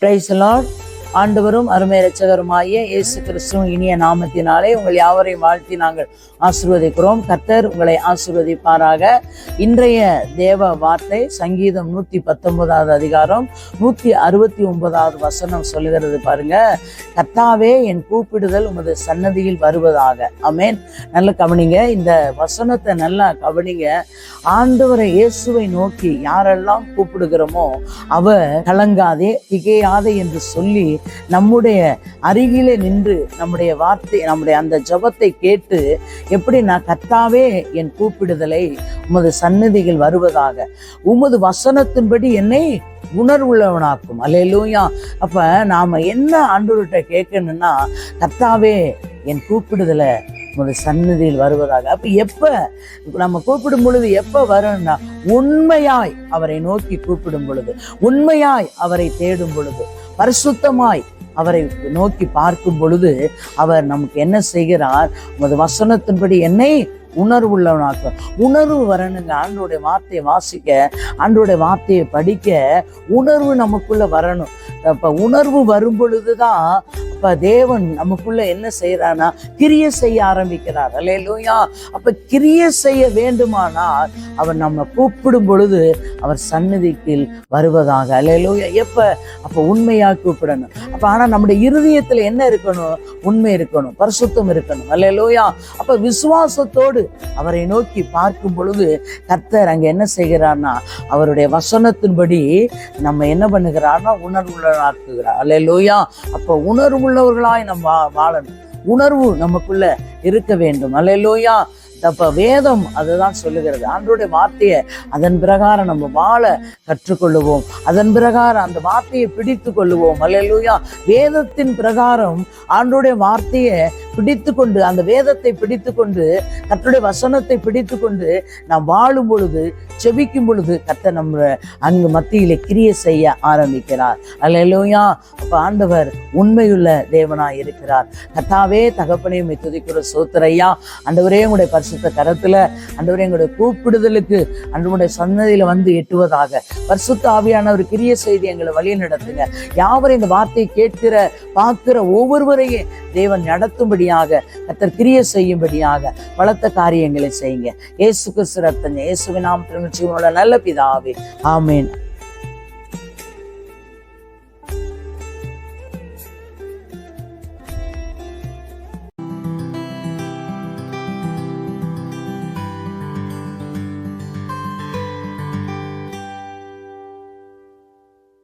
Price Lord ஆண்டவரும் அருமை இரட்சகருமாகிய இயேசு கிறிஸ்துவும் இனிய நாமத்தினாலே உங்கள் யாவரையும் வாழ்த்தி நாங்கள் ஆசிர்வதிக்கிறோம். கர்த்தர் உங்களை ஆசிர்வதிப்பாராக. இன்றைய தேவ வார்த்தை சங்கீதம் நூற்றி பத்தொன்பதாவது அதிகாரம் நூற்றி அறுபத்தி ஒன்பதாவது வசனம் சொல்லுகிறது பாருங்க. கர்த்தாவே என் கூப்பிடுதல் உமது சன்னதியில் வருவதாக. அமேன் நல்ல கவனிங்க இந்த வசனத்தை நல்லா கவனிங்க. ஆண்டவரை இயேசுவை நோக்கி யாரெல்லாம் கூப்பிடுகிறோமோ அவர் கலங்காதே திகையாதே என்று சொல்லி நம்முடைய அருகிலே நின்று நம்முடைய வார்த்தை நம்முடைய அந்த ஜபத்தை கேட்டு எப்படி நான் கத்தாவே என் கூப்பிடுதலை உமது சந்நிதியில் வருவதாக உமது வசனத்தின்படி என்னை உணர்வுள்ளவனாக்கும். அல்லேலூயா. அப்ப நாம என்ன ஆண்டவர்கிட்ட கேட்கணும்னா கத்தாவே என் கூப்பிடுதலை உமது சந்நிதியில் வருவதாக. அப்ப எப்ப நம்ம கூப்பிடும் பொழுது எப்ப வரும்னா உண்மையாய் அவரை நோக்கி கூப்பிடும் பொழுது உண்மையாய் அவரை தேடும் பொழுது. பரிசுத்தமாய் அவரை நோக்கி பார்க்கும் பொழுது அவர் நமக்கு என்ன செய்கிறார்? உமது வசனத்தின்படி என்னை உணர்வுள்ளவனாக்க உணர்வு வரணுங்க. ஆண்டோடைய வார்த்தையை வாசிக்க ஆண்டோடைய வார்த்தையை படிக்க உணர்வு நமக்குள்ள வரணும். அப்ப உணர்வு வரும் பொழுதுதான் அப்ப தேவன் நமக்குள்ள என்ன செய்யறானா கிரிய செய்ய ஆரம்பிக்கிறார். அல்லையா அப்ப கிரிய செய்ய வேண்டுமானால் அவர் நம்ம கூப்பிடும் பொழுது அவர் சந்நிதிக்கில் வருவதாக. அல்லேலூயா. எப்போ? அப்போ உண்மையாக கூப்பிடணும். அப்போ ஆனால் நம்முடைய இருதயத்தில் என்ன இருக்கணும்? உண்மை இருக்கணும். பரிசுத்தம் இருக்கணும். அல்லேலூயா. அப்போ விசுவாசத்தோடு அவரை நோக்கி பார்க்கும் பொழுது கர்த்தர் அங்கே என்ன செய்கிறார்னா அவருடைய வசனத்தின்படி நம்ம என்ன பண்ணுகிறார்னா உணர்வுள்ளனாக்குகிறார் அல்லேலூயா. அப்போ உணர்வுள்ளவர்களாய் நம்ம வா- வாழணும். உணர்வு நமக்குள்ள இருக்க வேண்டும். அல்லேலூயா. அப்ப வேதம் அதுதான் சொல்லுகிறது. ஆண்டோடைய வார்த்தையை அதன் பிரகாரம் நம்ம வாழ கற்றுக்கொள்ளுவோம். அதன் பிரகாரம் அந்த வார்த்தையை பிடித்து கொள்ளுவோம். அல்லேலூயா வேதத்தின் பிரகாரம் ஆண்டோடைய வார்த்தையை பிடித்து கொண்டு அந்த வேதத்தை பிடித்து கொண்டு கத்தருடைய வசனத்தை பிடித்து கொண்டு நாம் வாழும் பொழுது செபிக்கும் பொழுது கத்த நம்ம அங்கு மத்தியிலே கிரிய செய்ய ஆரம்பிக்கிறார். அல்லேலூயா அப்ப ஆண்டவர் உண்மையுள்ள தேவனாய் இருக்கிறார். கத்தாவே தகப்பனையும் துதிக்கிற சோத்திரையா அண்டவரே உங்களுடைய பரிசுத்த கரத்துல அண்டவரே எங்களுடைய கூப்பிடுதலுக்கு அன்றுடைய சன்னதியில வந்து எட்டுவதாக. பரிசுத்த ஆவியானவர் கிரிய செய்தி எங்களை வழி நடத்துங்க யாவரும் இந்த வார்த்தையை கேட்கிற பார்க்கிற ஒவ்வொருவரையும் தேவன் செய்யும்படியாக கத்தர் கிரிய செய்யும்படியாக பலத்த காரியங்களை செய்யுங்க. இயேசு கிறிஸ்து ரத்தங்க இயேசுவின் நாம் நல்ல பிதாவே. ஆமேன்.